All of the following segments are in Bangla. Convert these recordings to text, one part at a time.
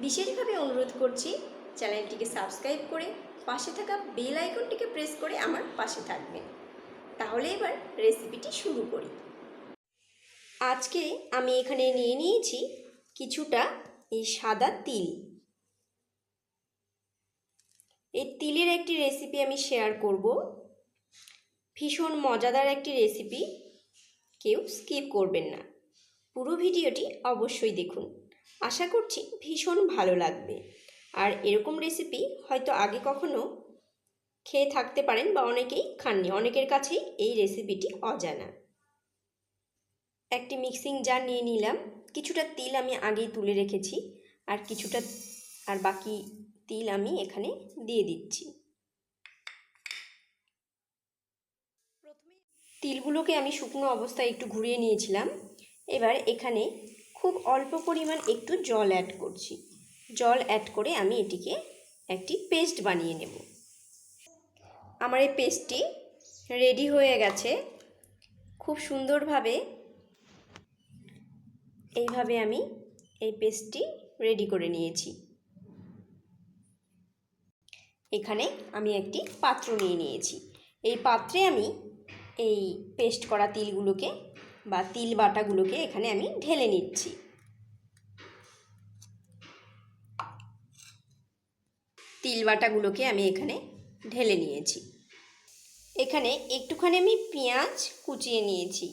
বিশেষভাবে অনুরোধ করছি চ্যানেলটিকে সাবস্ক্রাইব করে পাশে থাকা বেল আইকনটিকে প্রেস করে আমার পাশে থাকবেন। তাহলে এবার রেসিপিটি শুরু করি। আজকে আমি এখানে নিয়ে নিয়েছি কিছুটা এই সাদা তিল। এই তিলের একটি রেসিপি আমি শেয়ার করব। ভীষণ মজাদার একটি রেসিপি। কেউ স্কিপ করবেন না। পুরো ভিডিওটি অবশ্যই দেখুন। আশা করছি ভীষণ ভালো লাগবে। আর এরকম রেসিপি হয়তো আগে কখনো খেয়ে থাকতে পারেন বা অনেকেই খাননি। অনেকের কাছেই এই রেসিপিটি অজানা। একটি মিক্সিং জার নিয়ে নিলাম। কিছুটা তিল আমি আগেই তুলে রেখেছি। আর কিছুটা আর বাকি তিল আমি এখানে দিয়ে দিচ্ছি। তিলগুলোকে আমি শুকনো অবস্থায় একটু ঘুরিয়ে নিয়েছিলাম। এবার এখানে খুব অল্প পরিমাণ একটু জল অ্যাড করছি। জল অ্যাড করে আমি এটিকে একটি পেস্ট বানিয়ে নেব। আমার এই পেস্টটি রেডি হয়ে গেছে। খুব সুন্দরভাবে এইভাবে আমি এই পেস্টটি রেডি করে নিয়েছি। এখানে আমি একটি পাত্র নিয়ে নিয়েছি। এই পাত্রে আমি এই পেস্ট করা তিলগুলোকে বা তিল বাটাগুলোকে এখানে আমি ঢেলে নিচ্ছি। তিল বাটাগুলোকে আমি এখানে ঢেলে নিয়েছি। এখানে একটুখানি আমি পেঁয়াজ কুচিয়ে নিয়েছি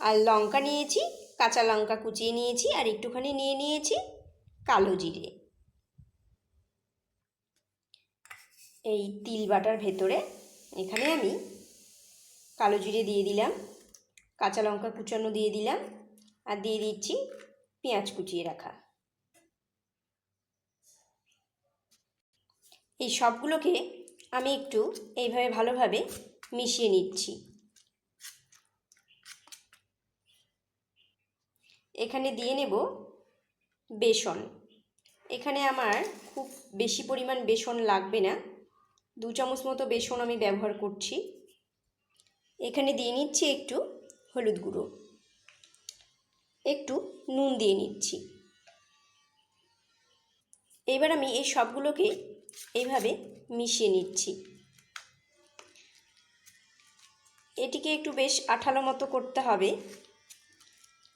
আর লঙ্কা নিয়েছি, কাঁচা লঙ্কা কুচিয়ে নিয়েছি আর একটুখানি নিয়ে নিয়েছি কালো জিরে। এই তিল বাটার ভেতরে এখানে আমি কালো জিরে দিয়ে দিলাম। কাঁচা লঙ্কা কুচানো দিয়ে দিলাম আর দিয়ে দিচ্ছি পেঁয়াজ কুচিয়ে রাখা। এই সবগুলোকে আমি একটু এইভাবে ভালোভাবে মিশিয়ে নিচ্ছি। এখানে দিয়ে নেব বেসন। এখানে আমার খুব বেশি পরিমাণ বেসন লাগবে না। দু চামচ মতো বেসন আমি ব্যবহার করছি। এখানে দিয়ে নিচ্ছি একটু হলুদ গুঁড়ো। একটু নুন দিয়ে নিচ্ছি। এবার আমি এই সবগুলোকে এইভাবে মিশিয়ে নিচ্ছি। এটিকে একটু বেশ আঠালো মতো করতে হবে।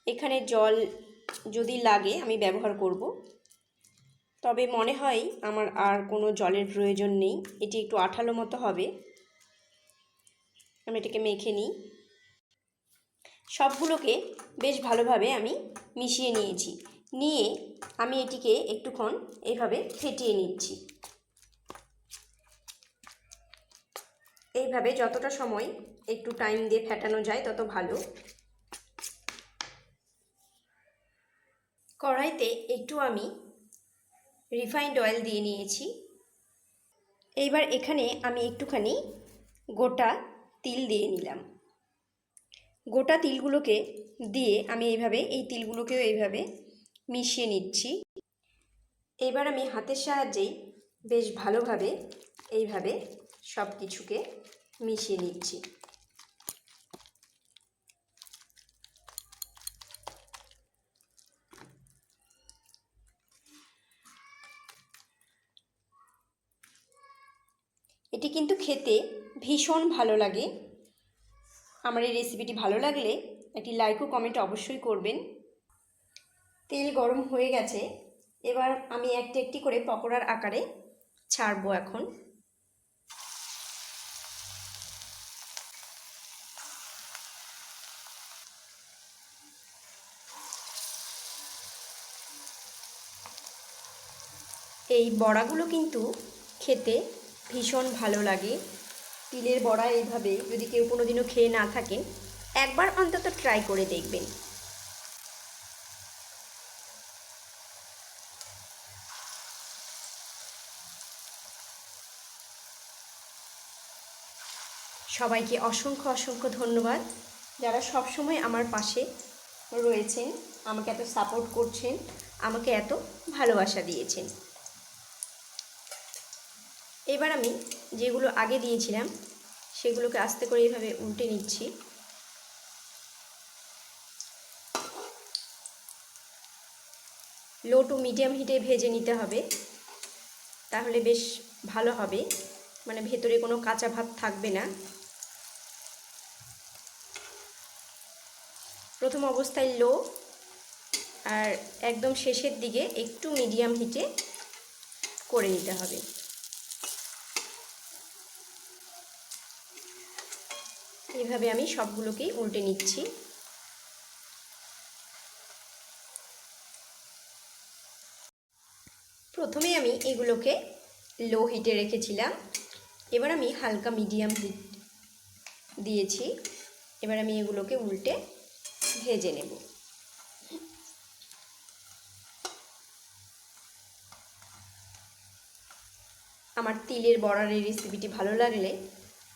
এখানে জল যদি লাগে আমি ব্যবহার করব। তবে মনে হয় আমার আর কোনো জলের প্রয়োজন নেই। এটি একটু আঠালো মতো হবে। আমি এটাকে মেখে নিই। সবগুলোকে বেশ ভালোভাবে আমি মিশিয়ে নিয়েছি। নিয়ে আমি এটিকে একটুক্ষণ এইভাবে ফেটিয়ে নিচ্ছি। এইভাবে যতটা সময় একটু টাইম দিয়ে ফেটানো যায় তত ভালো। কড়াইতে একটু আমি রিফাইন্ড অয়েল দিয়ে নিয়েছি। এইবার এখানে আমি একটুখানি গোটা তিল দিয়ে নিলাম। গোটা তিলগুলোকে দিয়ে আমি এইভাবে, এই তিলগুলোকেও এইভাবে মিশিয়ে নিচ্ছি। এবার আমি হাতের সাহায্যেই বেশ ভালোভাবে এইভাবে সব কিছুকে মিশিয়ে নিচ্ছি। এটি কিন্তু খেতে ভীষণ ভালো লাগে। আমার এই রেসিপিটি ভালো লাগলে একটি লাইক ও কমেন্ট অবশ্যই করবেন। তেল গরম হয়ে গেছে, এবার আমি একটি একটি করে পকোড়ার আকারে ছাড়বো এখন। এই বড়াগুলো কিন্তু খেতে ভীষণ ভালো লাগে। তিলের বড়া এইভাবে যদি কেউ কোনো দিনও খেয়ে না থাকেন একবার অন্তত ট্রাই করে দেখবেন। সবাইকে অসংখ্য অসংখ্য ধন্যবাদ। যারা সবসময় আমার পাশে রয়েছেন, আমাকে এত সাপোর্ট করছেন, আমাকে এত ভালোবাসা দিয়েছেন। এবার আমি যেগুলো আগে দিয়েছিলাম, সেগুলোকে আস্তে করে এইভাবে উল্টে নিচ্ছি। লো টু মিডিয়াম হিটে ভেজে নিতে হবে। তাহলে বেশ ভালো হবে। মানে ভেতরে কোনো কাঁচা ভাত থাকবে না। প্রথম অবস্থায় লো আর একদম শেষের দিকে একটু মিডিয়াম হিটে করে নিতে হবে। এইভাবে আমি সবগুলোকেই উল্টে নিচ্ছি। প্রথমে আমি এগুলোকে লো হিটে রেখেছিলাম। এবার আমি হালকা মিডিয়াম হিট দিয়েছি। এবার আমি এগুলোকে উল্টে ভেজে নেব। আমার তিলের বড়ার রেসিপিটি ভালো লাগলে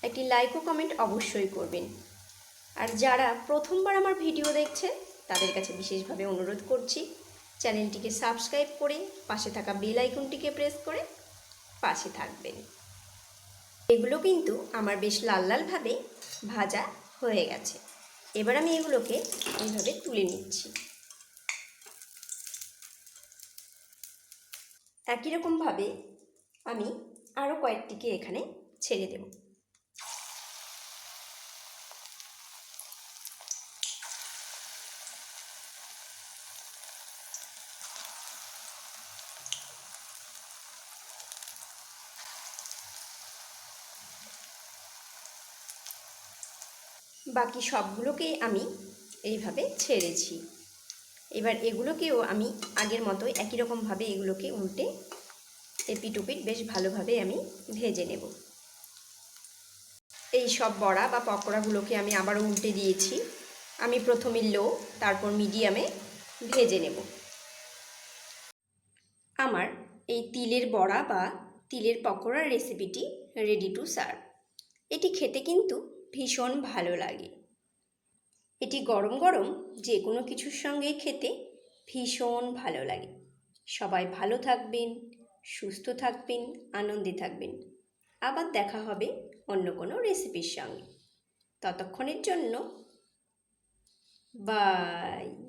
একটি লাইক ও কমেন্ট অবশ্যই করবেন। আর যারা প্রথমবার আমার ভিডিও দেখছে, তাদের কাছে বিশেষভাবে অনুরোধ করছি, চ্যানেলটিকে সাবস্ক্রাইব করে পাশে থাকা বেল আইকনটিকে প্রেস করে পাশে থাকবেন। এগুলো কিন্তু আমার বেশ লাল লালভাবে ভাজা হয়ে গেছে। এবার আমি এগুলোকে এইভাবে তুলে নিচ্ছি। একই রকমভাবে আমি আরও কয়েকটিকে এখানে ছেড়ে দেব। বাকি সবগুলোকেই আমি এইভাবে ছেড়েছি। এবার এগুলোকেও আমি আগের মতো একই রকমভাবে এগুলোকে উল্টে এপিটুপিট বেশ ভালোভাবে আমি ভেজে নেব। এই সব বড়া বা পকোড়াগুলোকে আমি আবারও উল্টে দিয়েছি। আমি প্রথমে লো, তারপর মিডিয়ামে ভেজে নেব। আমার এই তিলের বড়া বা তিলের পকোড়ার রেসিপিটি রেডি টু সার্ভ এটি খেতে কিন্তু ভীষণ ভালো লাগে। এটি গরম গরম যে কোনো কিছুর সঙ্গে খেতে ভীষণ ভালো লাগে। সবাই ভালো থাকবেন, সুস্থ থাকবেন, আনন্দে থাকবেন। আবার দেখা হবে অন্য কোনো রেসিপির সঙ্গে। ততক্ষণের জন্য, বাই।